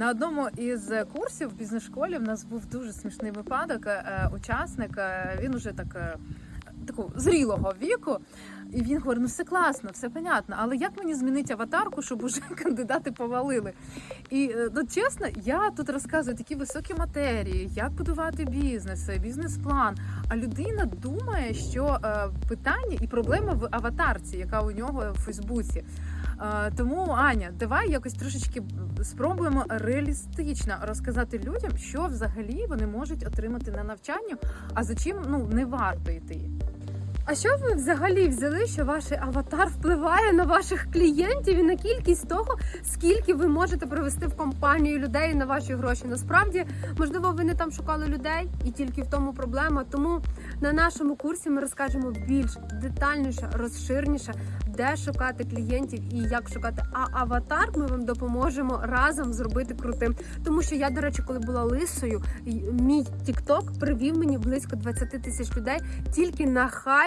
На одному із курсів в бізнес-школі в нас був дуже смішний випадок. Е, Учасник е, він уже так е, такого зрілого віку. І він говорить: ну все класно, все понятно, але як мені змінити аватарку, щоб уже кандидати повалили? І ну, чесно, я тут розказую такі високі матерії, як будувати бізнес, бізнес-план. А людина думає, що питання і проблема в аватарці, яка у нього в Фейсбуці. Тому Аня, давай якось трошечки спробуємо реалістично розказати людям, що взагалі вони можуть отримати на навчанню, а за чим ну не варто йти. А що ви взагалі взяли, що ваш аватар впливає на ваших клієнтів і на кількість того, скільки ви можете привести в компанію людей на ваші гроші? Насправді, можливо, ви не там шукали людей, і тільки в тому проблема. Тому на нашому курсі ми розкажемо більш детальніше, розширніше, де шукати клієнтів і як шукати. А аватар ми вам допоможемо разом зробити крутим. Тому що я, до речі, коли була лисою, мій тікток привів мені близько 20 тисяч людей тільки на хайп